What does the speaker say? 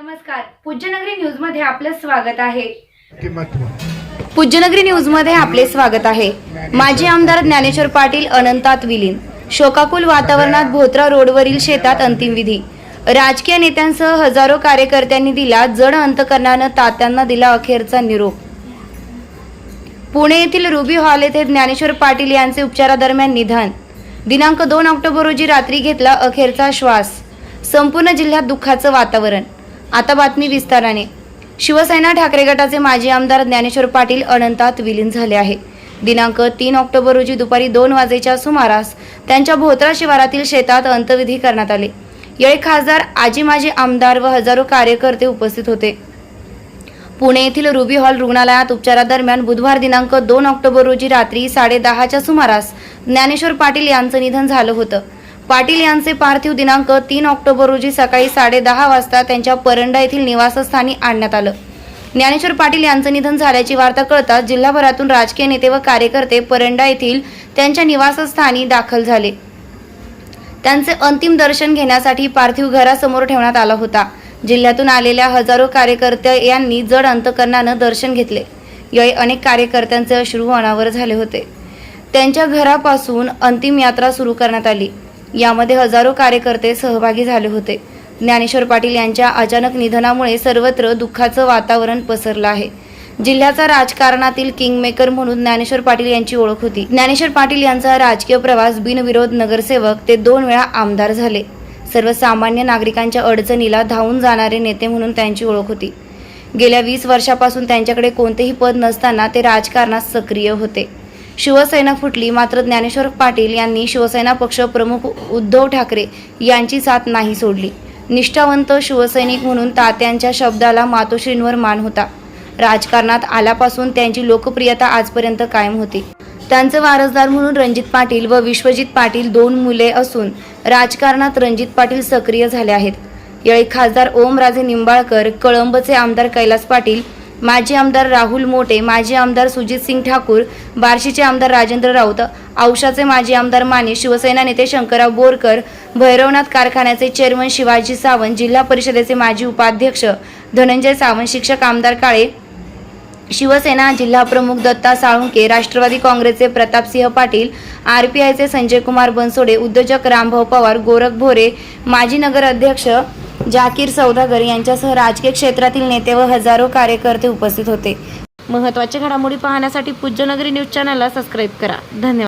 नमस्कार. पूज्यनगरी न्यूजमध्ये आपलं स्वागत आहे. पूज्यनगरी न्यूजमध्ये आपले स्वागत आहे. माजी आमदार ज्ञानेश्वर पाटील अनंतात विलीन. शोकाकुल वातावरणात भोत्रा रोडवरील शेतात अंतिम विधी. राजकीय नेत्यांसह हजारो कार्यकर्त्यांनी दिला जड अंतकरणानं तात्यांना दिला अखेरचा निरोप. पुणे येथील रुबी हॉल येथे ज्ञानेश्वर पाटील यांचे उपचारादरम्यान निधन. दिनांक दोन ऑक्टोबर रोजी रात्री घेतला अखेरचा श्वास. संपूर्ण जिल्ह्यात दुःखाचं वातावरण. आता बातमी विस्ताराने. शिवसेना ठाकरे गटाचे माजी आमदार ज्ञानेश्वर पाटील अनंतात विलीन झाले आहे. दिनांक तीन ऑक्टोबर रोजी दुपारी दोन वाजेच्या सुमारास त्यांच्या भोत्रा शिवारातील शेतात अंत्यविधी करण्यात आले. यावेळी खासदार आजी माजी आमदार व हजारो कार्यकर्ते उपस्थित होते. पुणे येथील रुबी हॉल रुग्णालयात उपचारादरम्यान बुधवार दिनांक दोन ऑक्टोबर रोजी रात्री साडेदहाच्या सुमारास ज्ञानेश्वर पाटील यांचं निधन झालं होतं. पाटील यांचे पार्थिव दिनांक तीन ऑक्टोबर रोजी सकाळी साडेदहा वाजता त्यांच्या परंडा येथील निवासस्थानी आणण्यात आलं. ज्ञानेश्वर पाटील यांचं निधन झाल्याची वार्ता कळताच जिल्हाभरातून राजकीय नेते व कार्यकर्ते परंडा येथील त्यांच्या निवासस्थानी दाखल झाले. त्यांचे अंतिम दर्शन घेण्यासाठी पार्थिव घरासमोर ठेवण्यात आला होता. जिल्ह्यातून आलेल्या हजारो कार्यकर्ते यांनी जड अंतकरणानं दर्शन घेतले. यावेळी अनेक कार्यकर्त्यांचे अश्रू अनावर झाले होते. त्यांच्या घरापासून अंतिम यात्रा सुरू करण्यात आली. यामध्ये हजारो कार्यकर्ते सहभागी झाले होते. ज्ञानेश्वर पाटील यांच्या अचानक निधनामुळे सर्वत्र दुःखाचं वातावरण पसरलं आहे. जिल्ह्याचा राजकारणातील किंगमेकर म्हणून ज्ञानेश्वर पाटील यांची ओळख होती. ज्ञानेश्वर पाटील यांचा राजकीय प्रवास बिनविरोध नगरसेवक ते दोन वेळा आमदार झाले. सर्वसामान्य नागरिकांच्या अडचणीला धावून जाणारे नेते म्हणून त्यांची ओळख होती. गेल्या वीस वर्षापासून त्यांच्याकडे कोणतेही पद नसताना ते राजकारणात सक्रिय होते. शिवसेना फुटली. मात्र ज्ञानेश्वर पाटील यांनी शिवसेना पक्ष प्रमुख उद्धव ठाकरे यांची साथ नाही सोडली. निष्ठावंत शिवसैनिक म्हणून तात्यांच्या शब्दाला मातोश्रींवर मान होता. राजकारणात आल्यापासून त्यांची लोकप्रियता आजपर्यंत कायम होती. त्यांचे वारसदार म्हणून रणजित पाटील व विश्वजित पाटील दोन मुले असून राजकारणात रणजित पाटील सक्रिय झाले आहेत. यावेळी खासदार ओमराजे निंबाळकर कळंबचे आमदार कैलास पाटील माजी आमदार राहुल मोटे माजी आमदार सुजित सिंग ठाकूर बार्शीचे आमदार राजेंद्र राऊत औशाचे माजी आमदार माने शिवसेना नेते शंकरराव बोरकर भैरवनाथ कारखान्याचे चेअरमन शिवाजी सावंत जिल्हा परिषदेचे माजी उपाध्यक्ष धनंजय सावंत शिक्षक आमदार काळे शिवसेना जिल्हा प्रमुख दत्ता साळुंके राष्ट्रवादी काँग्रेसचे प्रतापसिंह पाटील आर पी आयचे संजय कुमार बनसोडे उद्योजक रामभाऊ पवार गोरख भोरे माजी नगर अध्यक्ष जाकीर सौदागर यांच्यासह राजकीय क्षेत्रातील नेते व हजारो कार्यकर्ते उपस्थित होते. महत्त्वाच्या घडामोडी पाहण्यासाठी पूज्यनगरी न्यूज चॅनलला सबस्क्राईब करा. धन्यवाद.